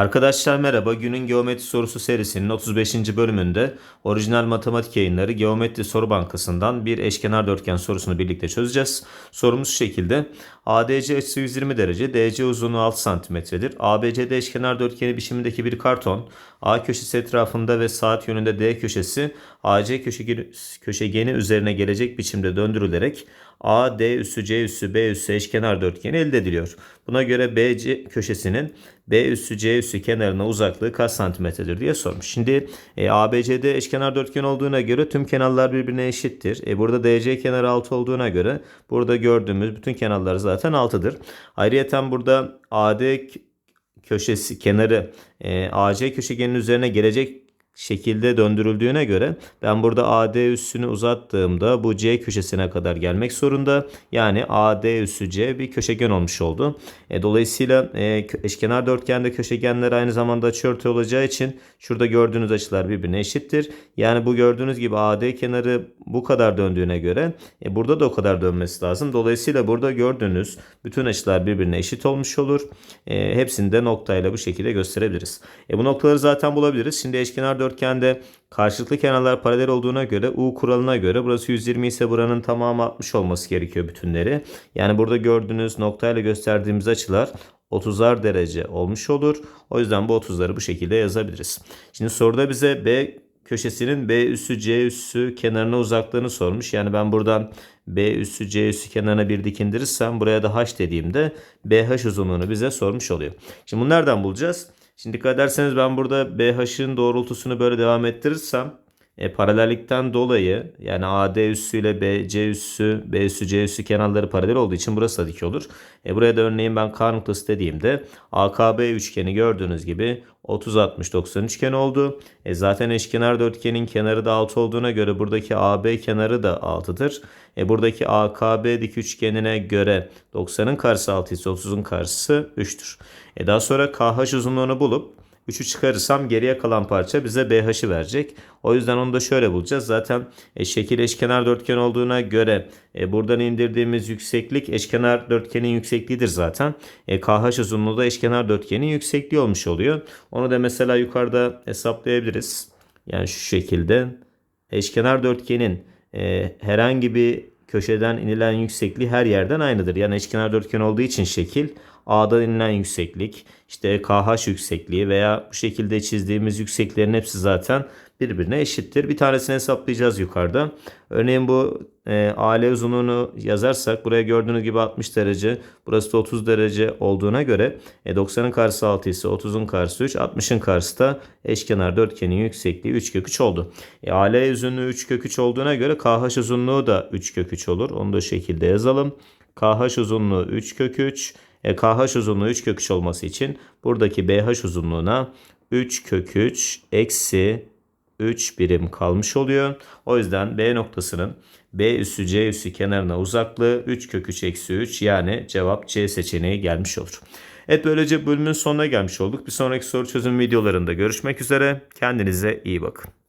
Arkadaşlar merhaba. Günün geometri sorusu serisinin 35. bölümünde orijinal matematik yayınları Geometri Soru Bankası'ndan bir eşkenar dörtgen sorusunu birlikte çözeceğiz. Sorumuz şu şekilde. ADC açısı 120 derece, DC uzunluğu 6 santimetredir. ABCD eşkenar dörtgeni biçimindeki bir karton A köşesi etrafında ve saat yönünde D köşesi AC köşegeni üzerine gelecek biçimde döndürülerek A, D üssü, C üssü, B üssü eşkenar dörtgeni elde ediliyor. Buna göre BC köşesinin B üssü, C üssü kenarına uzaklığı kaç santimetredir diye sormuş. Şimdi e, ABCD eşkenar dörtgen olduğuna göre tüm kenarlar birbirine eşittir. E, burada DC kenarı 6 olduğuna göre burada gördüğümüz bütün kenarlar zaten 6'dır. Ayrıca burada AD köşesi kenarı e, AC köşegenin üzerine gelecek şekilde döndürüldüğüne göre ben burada AD üssünü uzattığımda bu C köşesine kadar gelmek zorunda. Yani AD üssü C bir köşegen olmuş oldu. E, dolayısıyla e, eşkenar dörtgende köşegenler aynı zamanda açıortay olacağı için şurada gördüğünüz açılar birbirine eşittir. Yani bu gördüğünüz gibi AD kenarı bu kadar döndüğüne göre e, burada da o kadar dönmesi lazım. Dolayısıyla burada gördüğünüz bütün açılar birbirine eşit olmuş olur. E, hepsini de noktayla bu şekilde gösterebiliriz. E, bu noktaları zaten bulabiliriz. Şimdi eşkenar dörtgende karşılıklı kenarlar paralel olduğuna göre U kuralına göre burası 120 ise buranın tamamı 60 olması gerekiyor bütünleri. Yani burada gördüğünüz noktayla gösterdiğimiz açılar 30'ar derece olmuş olur. O yüzden bu 30'ları bu şekilde yazabiliriz. Şimdi soruda bize B köşesinin B üssü C üssü kenarına uzaklığını sormuş. Yani ben buradan B üssü C üssü kenarına bir dikindirirsem buraya da H dediğimde BH uzunluğunu bize sormuş oluyor. Şimdi bunu nereden bulacağız? Şimdi dikkat ederseniz ben burada BH'ın doğrultusunu böyle devam ettirirsem e, paralellikten dolayı yani AD üssü ile BC üssü, B üssü, C üssü kenarları paralel olduğu için burası da dik olur. E, buraya da örneğin ben K noktası dediğimde AKB üçgeni gördüğünüz gibi 30 60 90 üçgen oldu. E, zaten eşkenar dörtgenin kenarı da 6 olduğuna göre buradaki AB kenarı da 6'dır. E, buradaki AKB dik üçgenine göre 90'ın karşısı 6 ise 30'un karşısı 3'tür. E, daha sonra KH uzunluğunu bulup 3'ü çıkarırsam geriye kalan parça bize BH'ı verecek. O yüzden onu da şöyle bulacağız. Zaten e, şekil eşkenar dörtgen olduğuna göre e, buradan indirdiğimiz yükseklik eşkenar dörtgenin yüksekliğidir zaten. E, KH uzunluğu da eşkenar dörtgenin yüksekliği olmuş oluyor. Onu da mesela yukarıda hesaplayabiliriz. Yani şu şekilde eşkenar dörtgenin e, herhangi bir köşeden inilen yüksekliği her yerden aynıdır. Yani eşkenar dörtgen olduğu için şekil A'dan inilen yükseklik, işte KH yüksekliği veya bu şekilde çizdiğimiz yükseklerin hepsi zaten birbirine eşittir. Bir tanesini hesaplayacağız yukarıda. Örneğin bu e, AL uzunluğunu yazarsak buraya gördüğünüz gibi 60 derece, burası da 30 derece olduğuna göre e, 90'ın karşısı 6 ise 30'un karşısı 3, 60'ın karşısı da eşkenar dörtgenin yüksekliği 3 kök 3 oldu. E, AL uzunluğu 3 kök 3 olduğuna göre KH uzunluğu da 3 kök 3 olur. Onu da şekilde yazalım. KH uzunluğu 3 kök 3. E, KH uzunluğu 3 kök 3 olması için buradaki BH uzunluğuna 3 kök 3 eksi 3 birim kalmış oluyor. O yüzden B noktasının B üssü C üssü kenarına uzaklığı 3 kök 3 eksi 3 yani cevap C seçeneği gelmiş olur. Evet böylece bölümün sonuna gelmiş olduk. Bir sonraki soru çözüm videolarında görüşmek üzere. Kendinize iyi bakın.